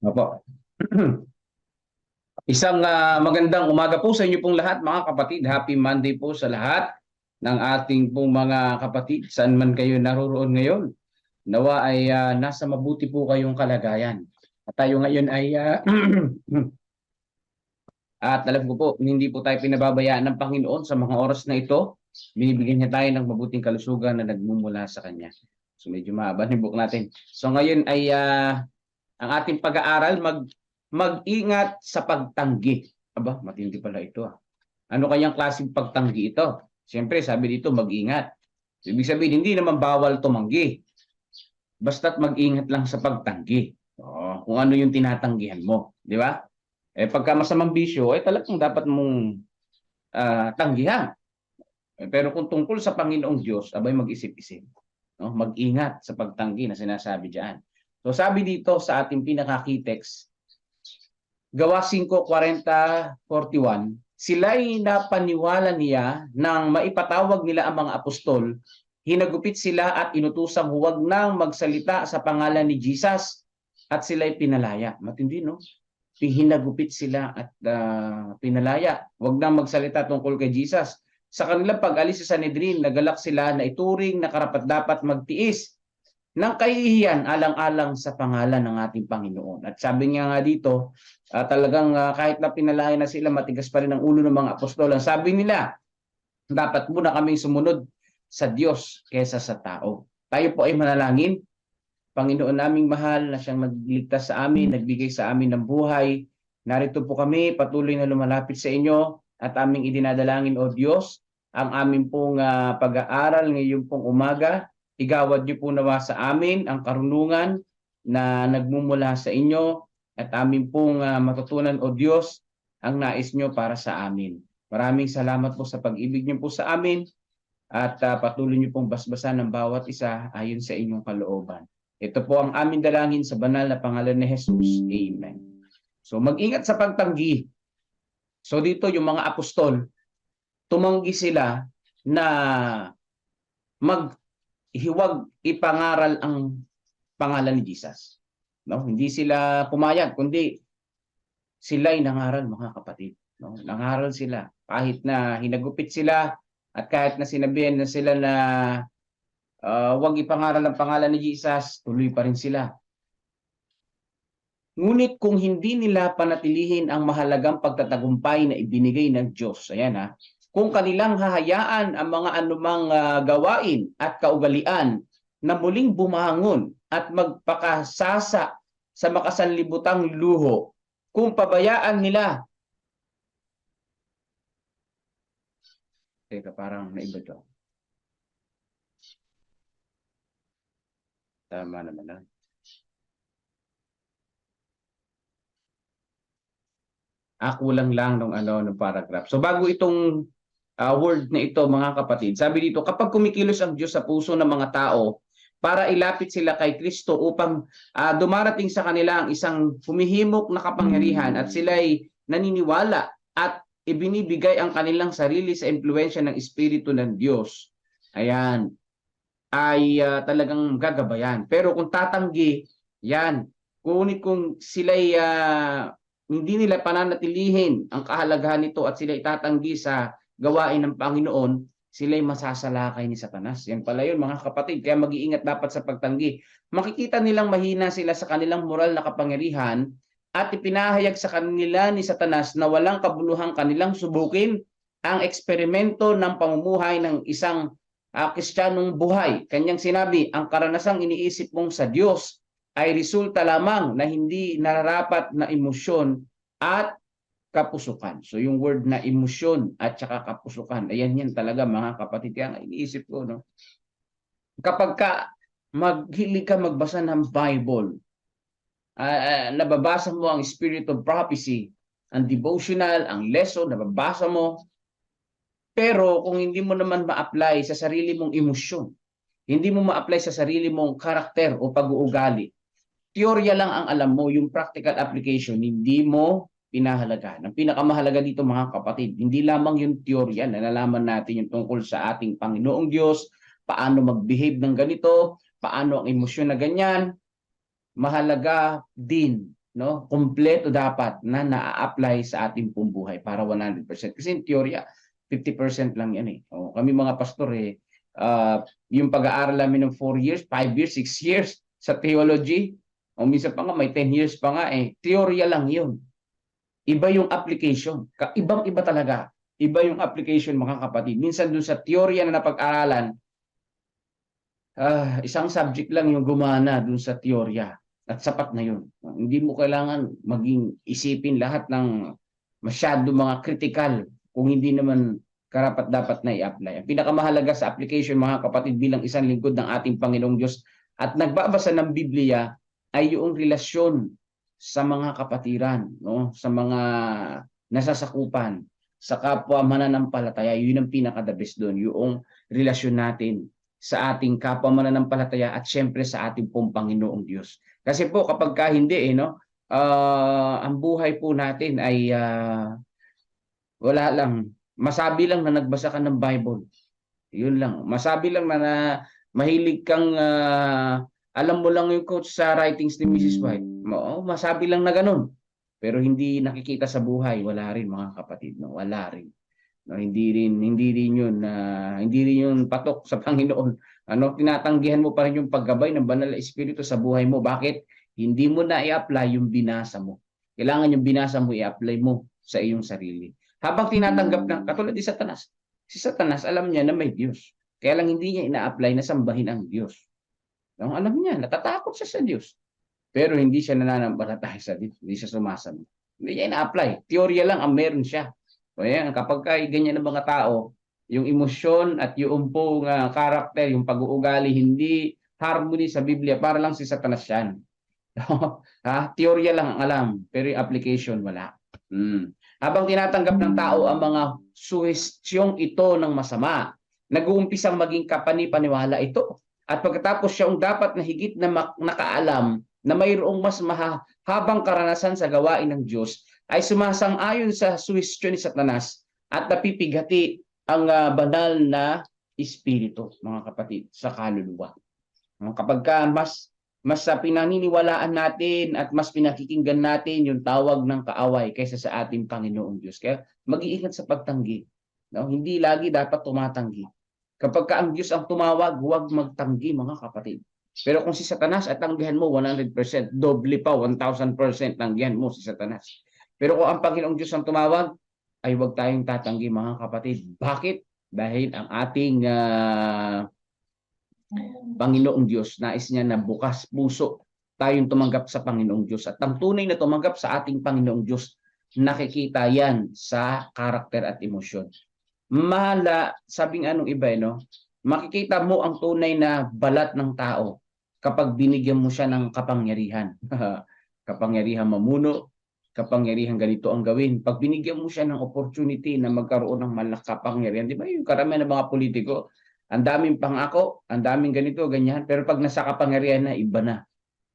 Opo. Isang ah, magandang umaga po sa inyo pong lahat mga kapatid. Happy Monday po sa lahat ng ating pong mga kapatid. Saan man kayo naroroon ngayon. Nawa ay ah, nasa mabuti po kayong kalagayan. At tayo ngayon ay ah, at alam ko po, hindi po tayo pinababayaan ng Panginoon sa mga oras na ito. Binibigyan niya tayo ng mabuting kalusugan na nagmumula sa Kanya. So medyo mahaba yung book natin. So ngayon ay ah, ang ating pag-aaral mag mag-ingat sa pagtanggi. Aba, matindi pala ito ah. Ano kayang klaseng pagtanggi ito? Siyempre, sabi dito mag-ingat. Ibig sabihin, hindi naman bawal tumanggi. Basta't mag-ingat lang sa pagtanggi. Oo, kung ano yung tinatanggihan mo, di ba? Eh pagka masamang bisyo, eh talagang dapat mong ah, tanggihan. Eh, pero kung tungkol sa Panginoong Diyos, abay mag-isip-isip. No? Mag-ingat sa pagtanggi na sinasabi diyan. So sabi dito sa ating pinaka-key text, Gawa 5.40.41, sila'y napaniwala niya nang maipatawag nila ang mga apostol, hinagupit sila at inutusang huwag nang magsalita sa pangalan ni Jesus at sila'y pinalaya. Matindi, no? Hinagupit sila at ah, pinalaya. Huwag nang magsalita tungkol kay Jesus. Sa kanilang pag-alis sa Sanhedrin, nagalak sila na ituring na karapat-dapat magtiis ng kahihiyan alang-alang sa pangalan ng ating Panginoon. At sabi niya nga dito, ah, talagang ah, kahit na pinalaya na sila, matigas pa rin ang ulo ng mga apostol. Ang sabi nila, dapat muna kaming sumunod sa Diyos kesa sa tao. Tayo po ay manalangin. Panginoon naming mahal na siyang nagligtas sa amin, nagbigay sa amin ng buhay. Narito po kami, patuloy na lumalapit sa inyo at aming idinadalangin, O Diyos, ang aming pong ah, pag-aaral ngayon pong umaga Igawad niyo po nawa sa amin ang karunungan na nagmumula sa inyo at amin pong ah, matutunan o Diyos ang nais niyo para sa amin. Maraming salamat po sa pag-ibig niyo po sa amin at ah, patuloy niyo pong basbasan ng bawat isa ayon sa inyong kalooban. Ito po ang aming dalangin sa banal na pangalan ni Jesus. Amen. So mag-ingat sa pagtanggi. So dito yung mga apostol, tumanggi sila na mag hiwag ipangaral ang pangalan ni Jesus. No? Hindi sila pumayag, kundi sila ay nangaral mga kapatid. No? Nangaral sila kahit na hinagupit sila at kahit na sinabihan na sila na uh, wag ipangaral ang pangalan ni Jesus, tuloy pa rin sila. Ngunit kung hindi nila panatilihin ang mahalagang pagtatagumpay na ibinigay ng Diyos, ayan ha, kung kanilang hahayaan ang mga anumang uh, gawain at kaugalian na muling bumangon at magpakasasa sa makasanlibutang luho, kung pabayaan nila. Teka, parang naiba to. Tama naman na. Ah, kulang lang nung ano, nung paragraph. So bago itong uh, word na ito mga kapatid. Sabi dito, kapag kumikilos ang Diyos sa puso ng mga tao para ilapit sila kay Kristo upang uh, dumarating sa kanila ang isang humihimok na kapangyarihan at sila'y naniniwala at ibinibigay ang kanilang sarili sa impluensya ng Espiritu ng Diyos. Ayan, ay uh, talagang gagabayan. Pero kung tatanggi, yan, ngunit kung sila'y uh, hindi nila pananatilihin ang kahalagahan nito at sila itatanggi sa gawain ng Panginoon, sila'y masasalakay ni Satanas. Yan pala yun mga kapatid. Kaya mag-iingat dapat sa pagtanggi. Makikita nilang mahina sila sa kanilang moral na kapangyarihan at ipinahayag sa kanila ni Satanas na walang kabuluhang kanilang subukin ang eksperimento ng pamumuhay ng isang uh, kristyanong buhay. Kanyang sinabi, ang karanasang iniisip mong sa Diyos ay resulta lamang na hindi nararapat na emosyon at kapusukan. So yung word na emosyon at saka kapusukan, ayan yan talaga mga kapatid. Kaya iniisip ko, no? kapag ka maghilig ka magbasa ng Bible, uh, nababasa mo ang spirit of prophecy, ang devotional, ang lesson, nababasa mo, pero kung hindi mo naman ma-apply sa sarili mong emosyon, hindi mo ma-apply sa sarili mong karakter o pag-uugali, teorya lang ang alam mo, yung practical application, hindi mo pinahalagahan. Ang pinakamahalaga dito mga kapatid, hindi lamang yung teorya na nalaman natin yung tungkol sa ating Panginoong Diyos, paano mag-behave ng ganito, paano ang emosyon na ganyan. Mahalaga din no? Kompleto dapat na na-apply sa ating pong buhay para 100%. Kasi in teorya, 50% lang yan eh. O, kami mga pastor eh, ah, yung pag-aaral namin ng 4 years, 5 years, 6 years sa theology, o minsan pa nga may 10 years pa nga eh, teorya lang yun. Iba yung application. Ibang-iba talaga. Iba yung application mga kapatid. Minsan dun sa teorya na napag-aralan, ah, isang subject lang yung gumana dun sa teorya. At sapat na yun. Hindi mo kailangan maging isipin lahat ng masyado mga critical kung hindi naman karapat dapat na i-apply. Ang pinakamahalaga sa application mga kapatid bilang isang lingkod ng ating Panginoong Diyos at nagbabasa ng Biblia ay yung relasyon sa mga kapatiran, no? sa mga nasasakupan, sa kapwa mananampalataya, yun ang pinaka-the best doon, yung relasyon natin sa ating kapwa mananampalataya at syempre sa ating pong Panginoong Diyos. Kasi po kapag ka hindi eh, no, ah, ang buhay po natin ay ah, wala lang, masabi lang na nagbasa ka ng Bible. Yun lang. Masabi lang na, na mahilig kang ah, alam mo lang yung coach sa writings ni Mrs. White. Oo, masabi lang na ganun. Pero hindi nakikita sa buhay, wala rin mga kapatid, no? Wala rin. No, hindi rin hindi rin 'yun na hindi rin 'yun patok sa Panginoon. Ano, tinatanggihan mo pa rin yung paggabay ng banal na espiritu sa buhay mo. Bakit? Hindi mo na i-apply yung binasa mo. Kailangan yung binasa mo i-apply mo sa iyong sarili. Habang tinatanggap na katulad ni Satanas. Si Satanas alam niya na may Diyos. Kaya lang hindi niya ina-apply na sambahin ang Diyos. No, alam niya, natatakot siya sa Diyos. Pero hindi siya nananampalataya sa Diyos. Hindi siya sumasamba. Hindi niya ina-apply. Teorya lang ang meron siya. So yan, kapag ka ganyan ng mga tao, yung emosyon at yung pong uh, karakter, yung pag-uugali, hindi harmony sa Biblia, para lang si Satanas yan. ha? Teorya lang ang alam, pero yung application wala. Hmm. Habang tinatanggap ng tao ang mga suhestyong ito ng masama, nag-uumpisang maging kapani-paniwala ito. At pagkatapos siya ang dapat na higit na nakaalam na mayroong mas mahabang karanasan sa gawain ng Diyos ay sumasang-ayon sa suwestyon ni Satanas at napipigati ang uh, banal na espiritu, mga kapatid, sa kaluluwa. Kapag ka mas mas sa pinaniniwalaan natin at mas pinakikinggan natin yung tawag ng kaaway kaysa sa ating Panginoong Diyos. Kaya mag-iingat sa pagtanggi. No? Hindi lagi dapat tumatanggi. Kapag ka ang Diyos ang tumawag, huwag magtanggi mga kapatid. Pero kung si Satanas at tanggihan mo 100%, doble pa 1000% tanggihan mo si Satanas. Pero kung ang Panginoong Diyos ang tumawag, ay huwag tayong tatanggi mga kapatid. Bakit? Dahil ang ating uh, Panginoong Diyos, nais niya na bukas puso tayong tumanggap sa Panginoong Diyos. At ang tunay na tumanggap sa ating Panginoong Diyos, nakikita yan sa karakter at emosyon. Mahala, sabing anong iba, eh, no? makikita mo ang tunay na balat ng tao kapag binigyan mo siya ng kapangyarihan. kapangyarihan mamuno, kapangyarihan ganito ang gawin. Pag binigyan mo siya ng opportunity na magkaroon ng malakas kapangyarihan, di ba yung karamihan ng mga politiko, ang daming pangako, ang daming ganito, ganyan, pero pag nasa kapangyarihan na, iba na.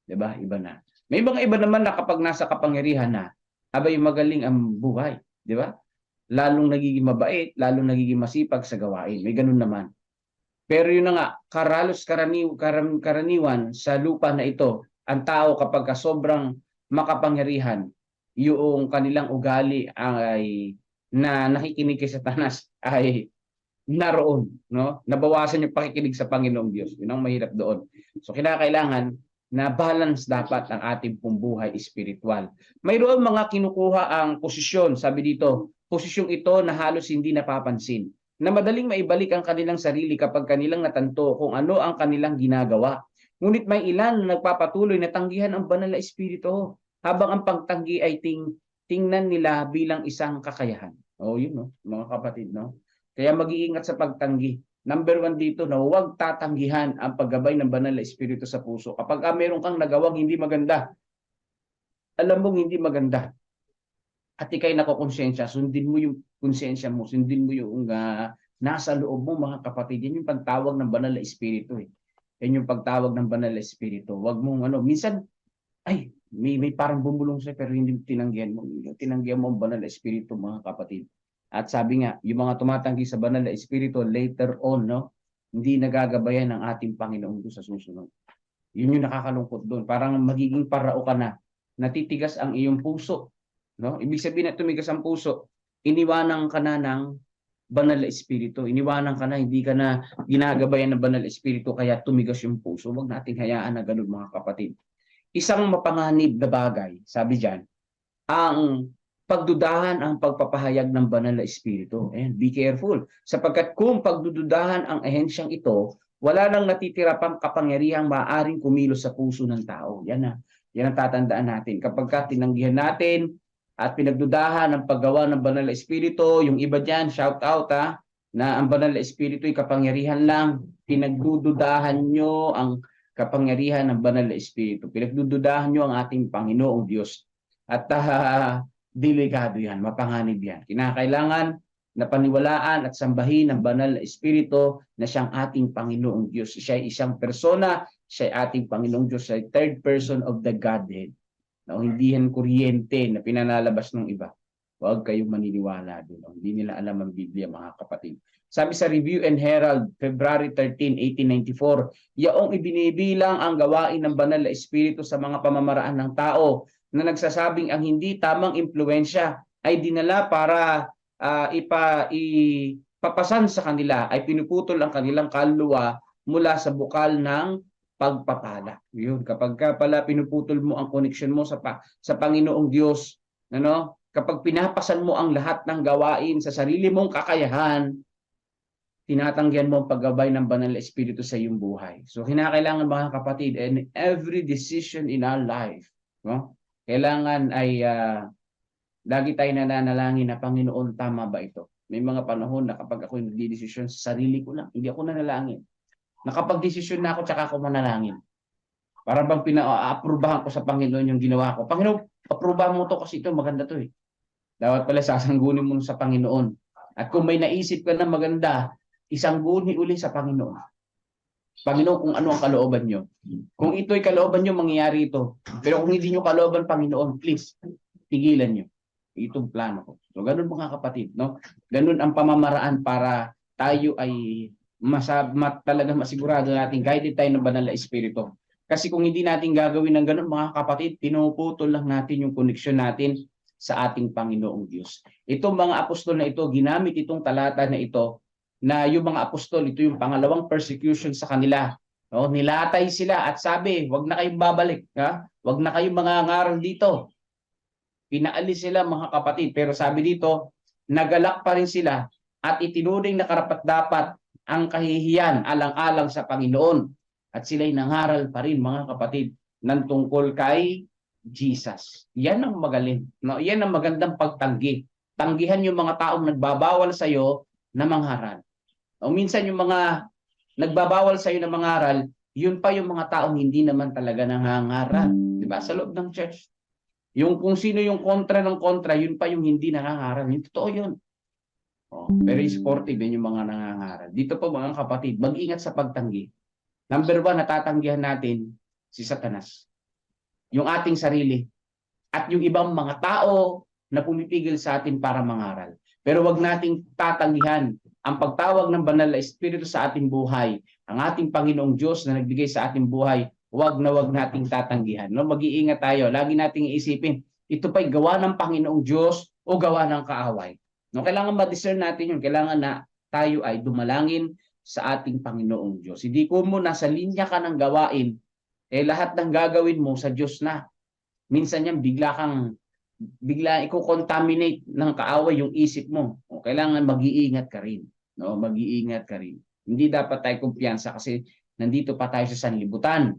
Di ba? Iba na. May mga iba naman na kapag nasa kapangyarihan na, abay magaling ang buhay. Di ba? Lalong nagiging mabait, lalong nagiging masipag sa gawain. May ganun naman. Pero yun na nga, karalos karaniw, karam, karaniwan sa lupa na ito, ang tao kapag sobrang makapangyarihan, yung kanilang ugali ay na nakikinig kay Satanas ay naroon, no? Nabawasan yung pakikinig sa Panginoong Diyos. Yun ang mahirap doon. So kinakailangan na balance dapat ang ating pong buhay espiritual. Mayroon mga kinukuha ang posisyon, sabi dito, posisyong ito na halos hindi napapansin na madaling maibalik ang kanilang sarili kapag kanilang natanto kung ano ang kanilang ginagawa. Ngunit may ilan na nagpapatuloy na tanggihan ang banal na espiritu habang ang pagtanggi ay ting tingnan nila bilang isang kakayahan. Oh, yun no, mga kapatid, no? Kaya mag-iingat sa pagtanggi. Number one dito na huwag tatanggihan ang paggabay ng banal na espiritu sa puso. Kapag ah, meron kang nagawang hindi maganda, alam mong hindi maganda, at ikay nakokonsensya, sundin mo yung konsensya mo, sundin mo yung uh, nasa loob mo mga kapatid. Yan yung pagtawag ng banal na espiritu eh. Yan yung pagtawag ng banal na espiritu. Huwag mong ano, minsan, ay, may, may parang bumulong sa'yo pero hindi tinanggihan mo. Tinanggihan mo ang banal na espiritu mga kapatid. At sabi nga, yung mga tumatanggi sa banal na espiritu later on, no, hindi nagagabayan ng ating Panginoong Diyos sa susunod. Yun yung nakakalungkot doon. Parang magiging parao ka na natitigas ang iyong puso. No? Ibig sabihin na tumigas ang puso, iniwanan ka na ng banal na espiritu. Iniwanan ka na, hindi ka na ginagabayan ng banal na espiritu, kaya tumigas yung puso. Huwag nating hayaan na ganun mga kapatid. Isang mapanganib na bagay, sabi diyan, ang pagdudahan ang pagpapahayag ng banal na espiritu. Ayan, be careful. Sapagkat kung pagdududahan ang ahensyang ito, wala nang natitira pang kapangyarihang maaaring kumilos sa puso ng tao. Yan na. Yan ang tatandaan natin. Kapag ka tinanggihan natin at pinagdudahan ang paggawa ng banal na espiritu, yung iba diyan, shout out ha, na ang banal na espiritu ay kapangyarihan lang. Pinagdududahan nyo ang kapangyarihan ng banal na espiritu. Pinagdududahan nyo ang ating Panginoong Diyos. At ah, delikado yan, mapanganib yan. Kinakailangan na paniwalaan at sambahin ng banal na espiritu na siyang ating Panginoong Diyos. Siya ay isang persona, siya ay ating Panginoong Diyos, siya ay third person of the Godhead. No, hindi yan kuryente na pinanalabas ng iba. Huwag kayong maniniwala doon. Hindi nila alam ang Biblia, mga kapatid. Sabi sa Review and Herald, February 13, 1894, yaong ibinibilang ang gawain ng banal na espiritu sa mga pamamaraan ng tao na nagsasabing ang hindi tamang impluensya ay dinala para uh, ipa ipapasan sa kanila ay pinuputol ang kanilang kaluluwa mula sa bukal ng pagpapala. Yun, kapag ka pala pinuputol mo ang connection mo sa pa, sa Panginoong Diyos, ano? Kapag pinapasan mo ang lahat ng gawain sa sarili mong kakayahan, tinatanggihan mo ang paggabay ng banal na espiritu sa iyong buhay. So kinakailangan mga kapatid, and every decision in our life, no? Kailangan ay uh, lagi tayo nananalangin na Panginoon, tama ba ito? May mga panahon na kapag ako nagdidesisyon sa sarili ko lang, hindi ako nanalangin. Nakapag-desisyon na ako, tsaka ako manalangin. Para bang pina-aprubahan ko sa Panginoon yung ginawa ko. Panginoon, aprubahan mo to kasi ito, maganda to eh. Dapat pala sasanggunin mo sa Panginoon. At kung may naisip ka na maganda, isang guni uli sa Panginoon. Panginoon, kung ano ang kalooban nyo. Kung ito'y kalooban nyo, mangyayari ito. Pero kung hindi nyo kalooban, Panginoon, please, tigilan nyo. Itong plano ko. So, ganun mga kapatid, no? Ganun ang pamamaraan para tayo ay masab mat, talaga masigurado natin guided tayo ng banal na espiritu. Kasi kung hindi natin gagawin ng ganun, mga kapatid, pinuputol lang natin yung connection natin sa ating Panginoong Diyos. Itong mga apostol na ito, ginamit itong talata na ito na yung mga apostol, ito yung pangalawang persecution sa kanila. No, nilatay sila at sabi, wag na kayong babalik, ha? Wag na kayong mga ngaral dito. Pinaalis sila mga kapatid, pero sabi dito, nagalak pa rin sila at itinuring na karapat-dapat ang kahihiyan alang-alang sa Panginoon. At sila'y nangaral pa rin mga kapatid ng tungkol kay Jesus. Yan ang magaling. No? Yan ang magandang pagtanggi. Tanggihan yung mga taong nagbabawal sa iyo na mangharal. O minsan yung mga nagbabawal sa iyo na mangaral, yun pa yung mga taong hindi naman talaga nangangaral. Di ba? Sa loob ng church. Yung kung sino yung kontra ng kontra, yun pa yung hindi nangangaral. Yung totoo yun. Oh, very sportive yun yung mga nangangaral. Dito po mga kapatid, mag-ingat sa pagtanggi. Number one, natatanggihan natin si Satanas. Yung ating sarili. At yung ibang mga tao na pumipigil sa atin para mangaral. Pero wag nating tatanggihan ang pagtawag ng banal na espiritu sa ating buhay. Ang ating Panginoong Diyos na nagbigay sa ating buhay, wag na wag nating tatanggihan. No, mag-iingat tayo. Lagi nating iisipin, ito pa'y gawa ng Panginoong Diyos o gawa ng kaaway. No, kailangan ma-discern natin 'yun. Kailangan na tayo ay dumalangin sa ating Panginoong Diyos. Hindi ko mo nasa linya ka ng gawain, eh lahat ng gagawin mo sa Diyos na. Minsan yan bigla kang bigla i-contaminate ng kaaway yung isip mo. O, kailangan mag-iingat ka rin. No, mag-iingat ka rin. Hindi dapat tayo kumpiyansa kasi nandito pa tayo sa sanlibutan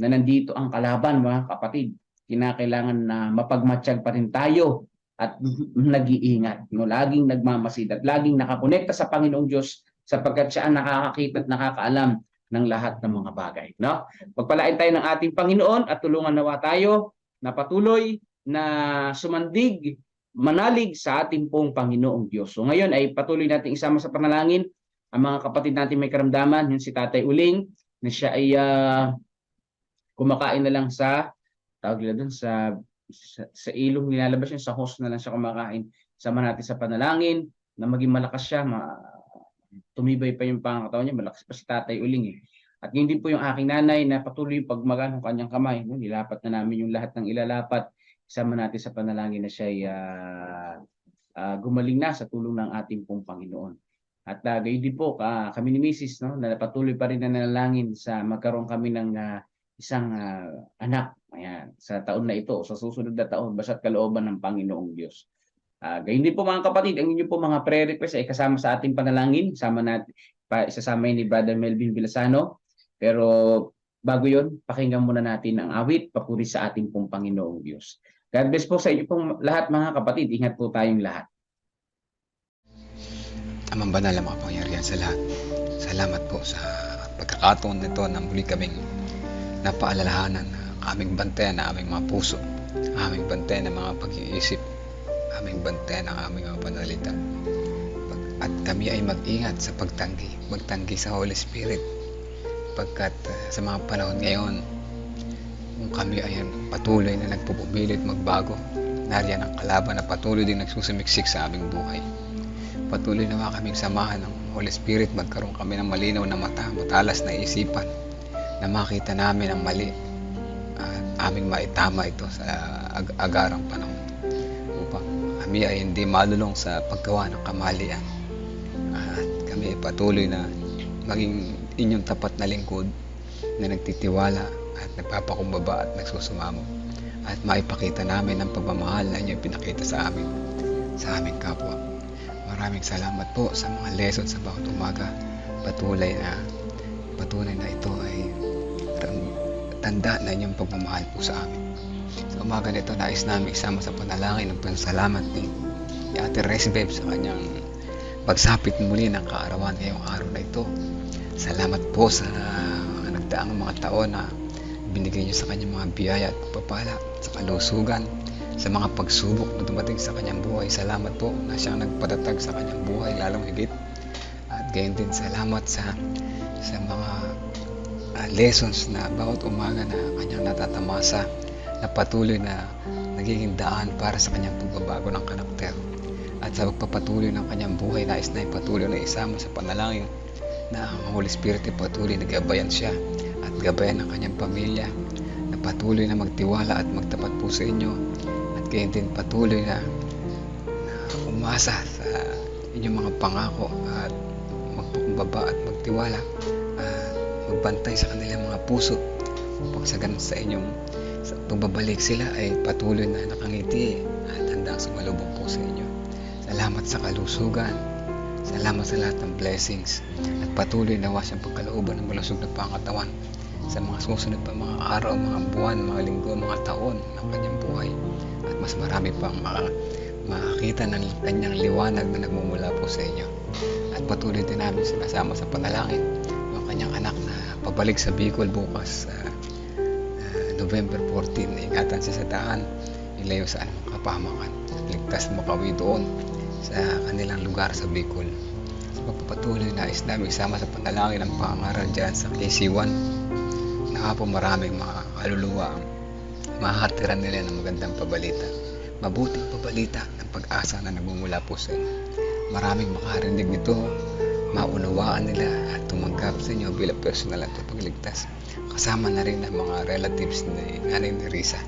na nandito ang kalaban mga kapatid. Kinakailangan na mapagmatsyag pa rin tayo at nag-iingat, no? laging nagmamasid at laging nakakonekta sa Panginoong Diyos sapagkat siya ang nakakakita at nakakaalam ng lahat ng mga bagay. No? Pagpalain tayo ng ating Panginoon at tulungan nawa tayo na patuloy na sumandig, manalig sa ating pong Panginoong Diyos. So ngayon ay patuloy nating isama sa panalangin ang mga kapatid natin may karamdaman, yung si Tatay Uling, na siya ay uh, kumakain na lang sa tawag nila dun sa sa, sa ilong nilalabas niya, sa host na lang siya kumakain. Sama natin sa panalangin na maging malakas siya, ma, tumibay pa yung pangakatawan niya, malakas pa si tatay uling eh. At yun din po yung aking nanay na patuloy yung pagmagan ng kanyang kamay. No? Nilapat na namin yung lahat ng ilalapat. Isama natin sa panalangin na siya ay ah, ah, gumaling na sa tulong ng ating pong Panginoon. At uh, gayon din po, ah, kami ni Mrs. No, na patuloy pa rin na nanalangin sa magkaroon kami ng ah, isang ah, anak ayan, sa taon na ito, sa susunod na taon, basta't kalooban ng Panginoong Diyos. Ah, gayon din po mga kapatid, ang inyo po mga prayer request ay kasama sa ating panalangin. Sama natin, pa, isasama ni Brother Melvin Villasano. Pero bago yon pakinggan muna natin ang awit, papuri sa ating pong Panginoong Diyos. God bless po sa inyo pong lahat mga kapatid. Ingat po tayong lahat. Amang banal ang makapangyarihan sa lahat. Salamat po sa pagkakataon nito na muli kaming napaalalahanan na aming bantayan na aming mga puso, aming bantayan ng mga pag-iisip, aming bantayan ng aming mga panalita. At kami ay mag-ingat sa pagtanggi, magtanggi sa Holy Spirit. Pagkat uh, sa mga panahon ngayon, kung kami ay patuloy na nagpupumilit magbago, nariyan ang kalaban na patuloy din nagsusumiksik sa aming buhay. Patuloy naman kaming samahan ng Holy Spirit, magkaroon kami ng malinaw na mata, matalas na isipan, na makita namin ang mali at aming maitama ito sa ag- agarang panahon upang kami ay hindi malulong sa paggawa ng kamalian at kami ay patuloy na maging inyong tapat na lingkod na nagtitiwala at nagpapakumbaba at nagsusumamo at maipakita namin ang pagmamahal na inyong pinakita sa amin sa aming kapwa maraming salamat po sa mga lesson sa bawat umaga patuloy na patuloy na ito ay tanda na inyong pagmamahal po sa amin. Sa umaga nito, nais namin isama sa panalangin ng pasalamat ni, ni Ate Resbeb sa kanyang pagsapit muli ng kaarawan ngayong araw na ito. Salamat po sa nagdaang mga taon na binigay niyo sa kanyang mga biyaya at pagpapala sa kalusugan, sa mga pagsubok na dumating sa kanyang buhay. Salamat po na siyang nagpatatag sa kanyang buhay lalong higit. At gayon din salamat sa sa mga uh, lessons na bawat umaga na kanyang natatamasa na patuloy na nagiging daan para sa kanyang pagbabago ng karakter. At sa pagpapatuloy ng kanyang buhay, nais na ipatuloy na isama sa panalangin na ang Holy Spirit ay patuloy na gabayan siya at gabayan ng kanyang pamilya na patuloy na magtiwala at magtapat po sa inyo at gayon din patuloy na, umasa sa inyong mga pangako at magpakumbaba at magtiwala at magbantay sa kanilang mga puso upang sa ganun sa inyong sa pagbabalik sila ay patuloy na nakangiti at handang sumalubong po sa inyo. Salamat sa kalusugan. Salamat sa lahat ng blessings. At patuloy na wasang pagkalooban ng malusog na pangatawan. Sa mga susunod pa mga araw, mga buwan, mga linggo, mga taon ng kanyang buhay. At mas marami pang mga makakita ng kanyang liwanag na nagmumula po sa inyo. At patuloy din namin sinasama sa panalangin ang kanyang anak na pabalik sa Bicol bukas sa November 14. Ingatan siya sa daan, ilayo sa anumang kapamakan at ligtas makawi doon sa kanilang lugar sa Bicol. Sa pagpapatuloy na is namin isama sa panalangin ang pangaral dyan sa KC1 na mga kaluluwa ang makakatiran nila ng magandang pabalita. Mabuting pabalita ng pag-asa na nagmumula po sa inyo. Maraming makarinig nito, maunawaan nila at tumanggap sa inyo bilang personal at pagligtas. Kasama na rin ang mga relatives ni Nanay Nerissa.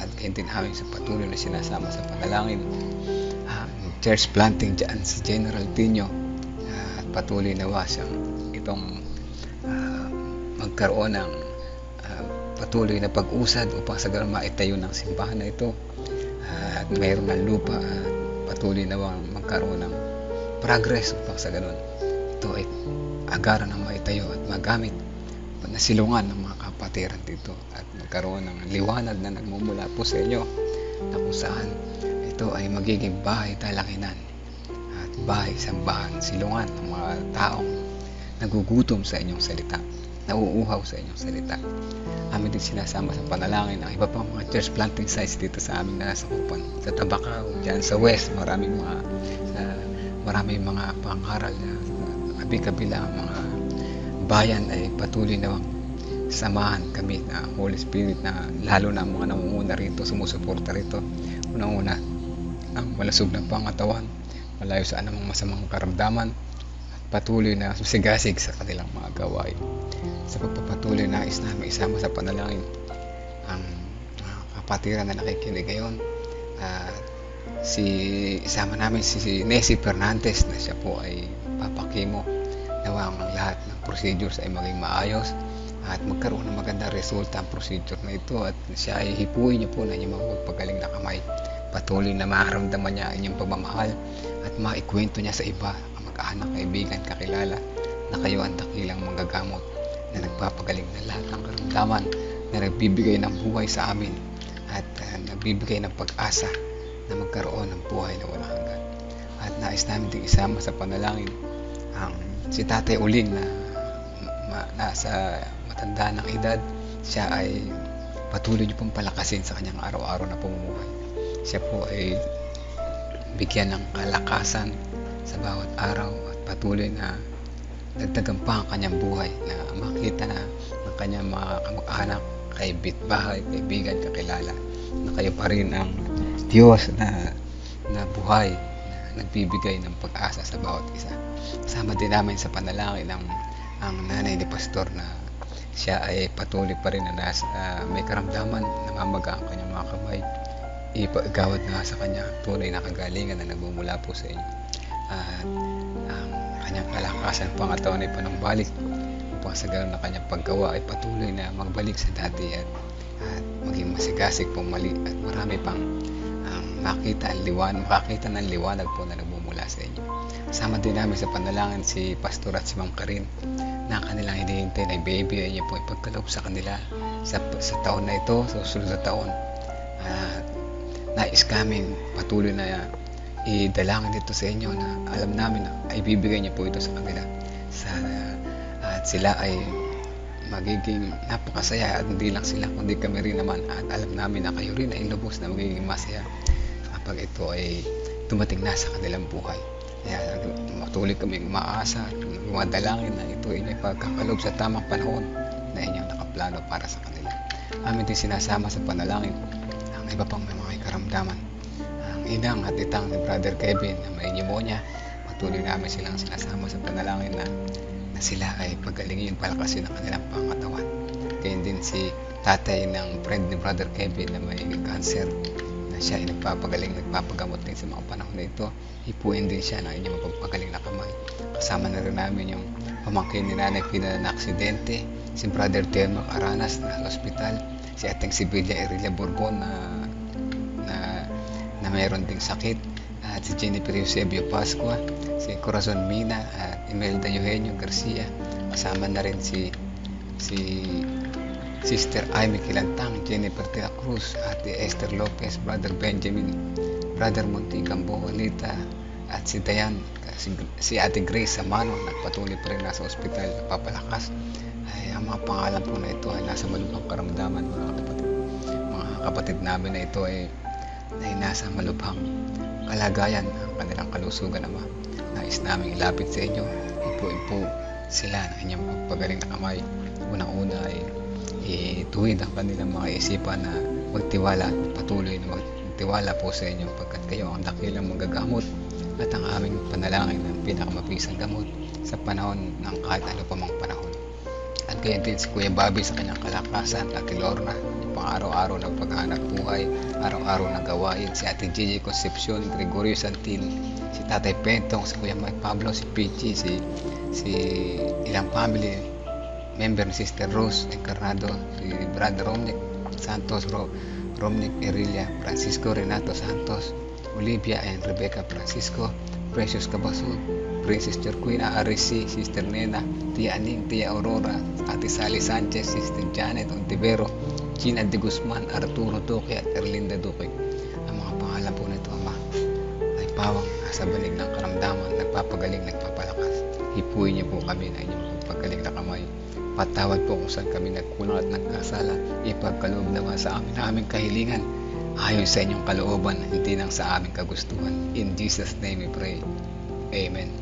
At kayo din sa patuloy na sinasama sa panalangin. Church planting dyan sa General Tino. at patuloy na siyang itong ah, magkaroon ng ah, patuloy na pag-usad upang sa ganun maitayo ng simbahan na ito. at mayroon ng lupa at patuloy na magkaroon ng progress upang sa ganun ito ay agaran na maitayo at magamit na silungan ng mga kapatiran dito at magkaroon ng liwanag na nagmumula po sa inyo na kung saan ito ay magiging bahay talanginan at bahay sambahan silungan ng mga taong nagugutom sa inyong salita nauuhaw sa inyong salita amin din sinasama sa panalangin ang iba pang mga church planting sites dito sa aming nasakupan sa Tabacao, dyan sa West maraming mga sa maraming mga pangaral na kabi-kabila ang mga bayan ay patuloy na samahan kami na Holy Spirit na lalo na ang mga namumuna rito, sumusuporta rito. Unang-una, ang malasog ng pangatawan, malayo sa anumang masamang karamdaman, at patuloy na susigasig sa kanilang mga gawain. Sa pagpapatuloy na is namin isama sa panalangin ang uh, kapatiran na nakikinig ngayon. At si isama namin si, si Nessie Fernandez na siya po ay papakimo nawa ang lahat ng procedures ay maging maayos at magkaroon ng magandang resulta ang procedure na ito at siya ay hipuin niyo po na inyong magpagaling na kamay patuloy na maramdaman niya ang inyong pagmamahal at maikwento niya sa iba ang mag-anak, kaibigan, kakilala na kayo ang dakilang manggagamot na nagpapagaling ng lahat ng karamdaman na nagbibigay ng buhay sa amin at uh, nagbibigay ng pag-asa na magkaroon ng buhay na walang hanggan. At nais namin din isama sa panalangin ang si Tatay Uling na ma, nasa matanda ng edad, siya ay patuloy niyo pong palakasin sa kanyang araw-araw na pamumuhay. Siya po ay bigyan ng kalakasan sa bawat araw at patuloy na dagdagan pa ang kanyang buhay na makita na ng kanyang mga kamag-anak, kaibit bahay, kaibigan, kakilala na kayo pa rin ang Diyos na, na buhay na nagbibigay ng pag-asa sa bawat isa. Kasama din namin sa panalangin ang, ang nanay ni Pastor na siya ay patuloy pa rin na nasa ah, may karamdaman, namamaga ang kanyang mga kamay. Ipagawad na sa kanya tunay na kagalingan na nagmumula po sa inyo. At ang kanyang kalakasan pangatawan ay panumbalik upang sa ganun na kanyang paggawa ay patuloy na magbalik sa dati at, at maging masigasig pong mali at marami pang ang makita ang liwanag, makakita ng liwanag po na nagmumula sa inyo. Kasama din namin sa panalangin si Pastor at si Ma'am Karin na ang kanilang hinihintay na baby niya po ipagkaloob sa kanila sa, sa taon na ito, sa susunod na taon. Nais kami patuloy na idalangin dito sa inyo na alam namin na ay bibigay niya po ito sa kanila. Sa, at sila ay magiging napakasaya at hindi lang sila kundi kami rin naman at alam namin na kayo rin ay lubos na magiging masaya kapag ito ay dumating na sa kanilang buhay. Kaya matuloy kami umaasa at gumadalangin na ito ay pagkakalob sa tamang panahon na inyong nakaplano para sa kanila. Amin din sinasama sa panalangin ang iba pang may mga karamdaman. Ang inang at itang ni Brother Kevin na may pneumonia, patuloy namin silang sinasama sa panalangin na na sila ay pagalingin palakasin ang kanilang pangatawan. Kaya din si tatay ng friend ni Brother Kevin na may cancer na siya ay nagpapagaling, nagpapagamot din sa mga panahon na ito. Hipuin din siya ng inyong mapagpagaling na kamay. Kasama na rin namin yung pamangkin ni Nanay Pina na aksidente, si Brother Terno Aranas na ospital, si Ating Sibilia Erilia Bourbon na na na mayroon ding sakit at si Jennifer Eusebio Pascua, si Corazon Mina at Imelda Eugenio Garcia. Kasama na rin si si Sister Amy Kilantang, Jennifer de la Cruz, Ate Esther Lopez, Brother Benjamin, Brother Montigambo, Anita, at si Dayan, si, si Ate Grace Samano, nagpatuloy pa rin nasa ospital, nagpapalakas. Ay, ang mga pangalan po na ito ay nasa malubhang karamdaman, mga kapatid. Mga kapatid namin na ito ay ay nasa malubhang kalagayan ang kanilang kalusugan naman. Nais namin ilapit sa inyo, ipuin po sila ng inyong pagpagaling na kamay. Unang-una ay ituwid ang kanilang mga isipan na magtiwala at patuloy na magtiwala po sa inyo pagkat kayo ang dakilang magagamot at ang aming panalangin ng pinakamapisang gamot sa panahon ng kahit ano pa mang panahon. At gayon din si Kuya Bobby sa kanyang kalakasan at si Lorna, pang araw-araw na paghanap buhay, araw-araw na gawain, si Ate Gigi Concepcion, Gregorio Santin, si Tatay Pentong, si Kuya Mike Pablo, si Pichi, si, si ilang family member ni Sister Rose Encarnado, si Brother Romnick Santos, Ro, Romnick Erilia, Francisco Renato Santos, Olivia and Rebecca Francisco, Precious Cabasol, Princess Jorquina Arisi, Sister Nena, Tia Aning, Tia Aurora, Ate Sally Sanchez, Sister Janet Ontivero, Gina De Guzman, Arturo Duque at Erlinda Duque. Ang mga pangalan po nito, Ama, ay pawang nasa balik ng karamdaman, nagpapagaling, nagpapalakas. Hipuin niyo po kami na inyong pagpagaling na kamay. Patawad po kung saan kami nagkulang at nagkasala. Ipagkaloob naman sa amin na aming kahilingan. Ayon sa inyong kalooban, hindi nang sa aming kagustuhan. In Jesus' name we pray. Amen.